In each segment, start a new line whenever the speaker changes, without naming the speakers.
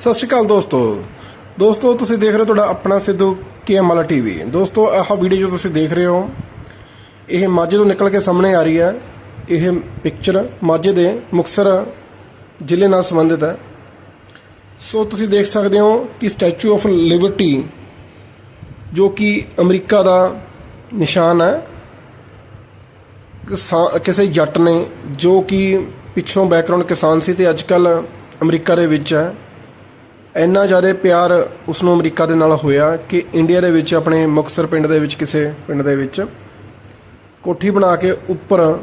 ਸਤਿ ਸ਼੍ਰੀ ਅਕਾਲ ਦੋਸਤੋ। ਦੋਸਤੋ, ਤੁਸੀਂ ਦੇਖ ਰਹੇ ਹੋ ਤੁਹਾਡਾ ਆਪਣਾ ਸਿੱਧੂ ਕੇਐਮ ਵਾਲਾ ਟੀਵੀ। ਦੋਸਤੋ, ਆਹ ਵੀਡੀਓ ਜੋ ਤੁਸੀਂ ਦੇਖ ਰਹੇ ਹੋ, ਇਹ ਮਾਝੇ ਤੋਂ ਨਿਕਲ ਕੇ ਸਾਹਮਣੇ ਆ ਰਹੀ ਹੈ। ਇਹ ਪਿਕਚਰ ਮਾਝੇ ਦੇ ਮੁਕਸਰ ਜ਼ਿਲ੍ਹੇ ਨਾਲ ਸੰਬੰਧਿਤ ਹੈ। ਸੋ, ਤੁਸੀਂ ਦੇਖ ਸਕਦੇ ਹੋ ਕਿ ਸਟੈਚੂ ਆਫ ਲਿਬਰਟੀ ਜੋ ਕਿ ਅਮਰੀਕਾ ਦਾ ਨਿਸ਼ਾਨ ਹੈ ਕਿਸੇ ਜੱਟ ਨੇ, ਜੋ ਕਿ ਪਿੱਛੋਂ ਬੈਕਗ੍ਰਾਉਂਡ ਕਿਸਾਨ ਸੀ ਤੇ ਅੱਜਕੱਲ ਅਮਰੀਕਾ ਦੇ ਵਿੱਚ ਹੈ। ਇੰਨਾ ਜ਼ਿਆਦਾ ਪਿਆਰ ਉਸ ਨੂੰ ਅਮਰੀਕਾ ਦੇ ਨਾਲ ਹੋਇਆ ਕਿ ਇੰਡੀਆ ਦੇ ਵਿੱਚ ਆਪਣੇ ਮੁਕਤਸਰ ਪਿੰਡ ਦੇ ਵਿੱਚ, ਕਿਸੇ ਪਿੰਡ ਦੇ ਵਿੱਚ ਕੋਠੀ ਬਣਾ ਕੇ ਉੱਪਰ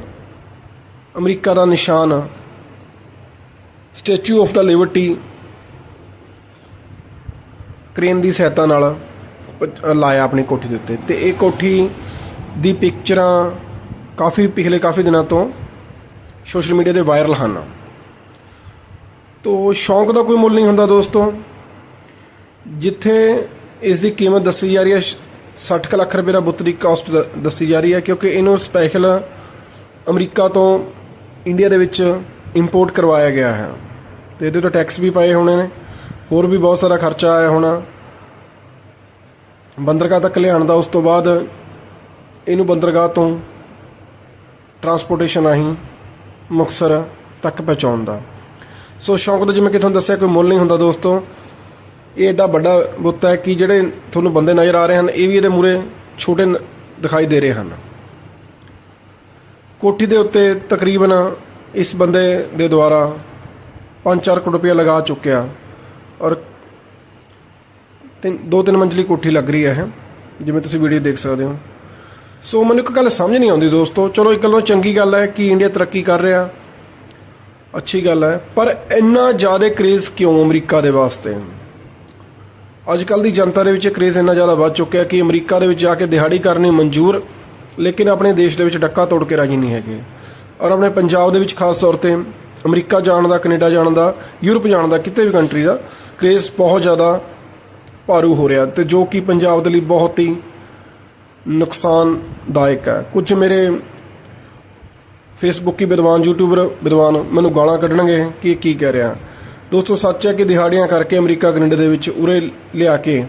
ਅਮਰੀਕਾ ਦਾ ਨਿਸ਼ਾਨ statue of the liberty crane ਦੀ ਸਹਾਇਤਾ ਨਾਲ ਲਾਇਆ ਆਪਣੀ ਕੋਠੀ ਦੇ ਉੱਤੇ। ਤੇ ਇਹ ਕੋਠੀ ਦੀ ਪਿਕਚਰਾਂ ਕਾਫੀ ਪਿਛਲੇ ਕਾਫੀ ਦਿਨਾਂ ਤੋਂ ਸੋਸ਼ਲ ਮੀਡੀਆ ਤੇ ਵਾਇਰਲ ਹਨ। ਤੋ ਸ਼ੌਂਕ ਦਾ ਕੋਈ ਮੁੱਲ ਨਹੀਂ ਹੁੰਦਾ ਦੋਸਤੋ। ਜਿੱਥੇ ਇਸ ਦੀ ਕੀਮਤ ਦੱਸੀ ਜਾ ਰਹੀ ਹੈ 60 ਕੁ ਲੱਖ ਰੁਪਏ ਦਾ ਬੁੱਤ ਦੀ ਕਾਸਟ ਦੱਸੀ ਜਾ ਰਹੀ ਹੈ, ਕਿਉਂਕਿ ਇਹਨੂੰ ਸਪੈਸ਼ਲ ਅਮਰੀਕਾ ਤੋਂ ਇੰਡੀਆ ਦੇ ਵਿੱਚ ਇੰਪੋਰਟ ਕਰਵਾਇਆ ਗਿਆ ਹੈ। ਤੇ ਇਹਦੇ ਤੋਂ ਟੈਕਸ ਵੀ ਪਾਏ ਹੋਣੇ ਨੇ, ਹੋਰ ਵੀ ਬਹੁਤ ਸਾਰਾ ਖਰਚਾ ਆਇਆ ਹੋਣਾ। ਬੰਦਰਗਾਹ ਤੱਕ ਲਿਆਉਣ ਦਾ ਉਸ ਤੋਂ ਬਾਅਦ ਇਹਨੂੰ ਬੰਦਰਗਾਹ ਤੋਂ ਟਰਾਂਸਪੋਰਟੇਸ਼ਨ ਰਾਹੀਂ ਮੁਕਤਸਰ ਤੱਕ ਪਹੁੰਚਾਉਣ ਦਾ। ਸੋ ਸ਼ੌਂਕ ਦਾ ਜਿਵੇਂ ਕਿ ਤੁਹਾਨੂੰ ਦੱਸਿਆ ਕੋਈ ਮੁੱਲ ਨਹੀਂ ਹੁੰਦਾ ਦੋਸਤੋ। ਇਹ ਐਡਾ ਵੱਡਾ ਬੁੱਤ ਹੈ ਕਿ ਜਿਹੜੇ ਤੁਹਾਨੂੰ ਬੰਦੇ ਨਜ਼ਰ ਆ ਰਹੇ ਹਨ, ਇਹ ਵੀ ਇਹਦੇ ਮੂਰੇ ਛੋਟੇ ਦਿਖਾਈ ਦੇ ਰਹੇ ਹਨ। ਕੋਠੀ ਦੇ ਉੱਤੇ ਤਕਰੀਬਨ ਇਸ ਬੰਦੇ ਦੇ ਦੁਆਰਾ 5-4 ਕਰੋੜ ਰੁਪਇਆ ਲਗਾ ਚੁੱਕਿਆ। ਔਰ ਤਿੰਨ ਦੋ ਤਿੰਨ ਮੰਜ਼ਲੀ ਕੋਠੀ ਲੱਗ ਰਹੀ ਹੈ ਜਿਵੇਂ ਤੁਸੀਂ ਵੀਡੀਓ ਦੇਖ ਸਕਦੇ ਹੋ। ਸੋ ਮੈਨੂੰ ਇੱਕ ਗੱਲ ਸਮਝ ਨਹੀਂ ਆਉਂਦੀ ਦੋਸਤੋ। ਚਲੋ, ਇੱਕ ਗੱਲੋਂ ਚੰਗੀ ਗੱਲ ਹੈ ਕਿ ਇੰਡੀਆ ਤਰੱਕੀ ਕਰ ਰਿਹਾ। ਅੱਛੀ ਗੱਲ ਹੈ, ਪਰ ਇੰਨਾ ਜ਼ਿਆਦਾ ਕ੍ਰੇਜ਼ ਕਿਉਂ ਅਮਰੀਕਾ ਦੇ ਵਾਸਤੇ? ਅੱਜ ਕੱਲ ਦੀ ਜਨਤਾ ਦੇ ਵਿੱਚ ਕ੍ਰੇਜ਼ ਇੰਨਾ ਜ਼ਿਆਦਾ ਵੱਧ ਚੁੱਕਿਆ ਕਿ ਅਮਰੀਕਾ ਦੇ ਵਿੱਚ ਜਾ ਕੇ ਦਿਹਾੜੀ ਕਰਨੀ ਮਨਜ਼ੂਰ, ਲੇਕਿਨ ਆਪਣੇ ਦੇਸ਼ ਦੇ ਵਿੱਚ ਡੱਕਾ ਤੋੜ ਕੇ ਰਾਜੀ ਨਹੀਂ ਹੈਗੇ। ਔਰ ਆਪਣੇ ਪੰਜਾਬ ਦੇ ਵਿੱਚ ਖਾਸ ਤੌਰ ਤੇ ਅਮਰੀਕਾ ਜਾਣ ਦਾ, ਕੈਨੇਡਾ ਜਾਣ ਦਾ, ਯੂਰਪ ਜਾਣ ਦਾ, ਕਿਤੇ ਵੀ ਕੰਟਰੀ ਦਾ ਕ੍ਰੇਜ਼ ਬਹੁਤ ਜ਼ਿਆਦਾ ਭਾਰੂ ਹੋ ਰਿਹਾ ਤੇ ਜੋ ਕਿ ਪੰਜਾਬ ਦੇ ਲਈ ਬਹੁਤ ਹੀ ਨੁਕਸਾਨਦਾਇਕ ਹੈ। ਕੁਝ ਮੇਰੇ ਫੇਸਬੁੱਕੀ ਵਿਦਵਾਨ ਯੂਟਿਊਬਰ ਵਿਦਵਾਨ ਮੈਨੂੰ ਗਾਲਾਂ ਕੱਢਣਗੇ ਕਿ ਕੀ ਕਹਿ ਰਿਹਾ। ਦੋਸਤੋ, ਸੱਚ ਹੈ ਕਿ ਦਿਹਾੜੀਆਂ ਕਰਕੇ ਅਮਰੀਕਾ, ਕੈਨੇਡਾ ਦੇ ਵਿੱਚ ਉਰੇ ਲਿਆ ਕੇ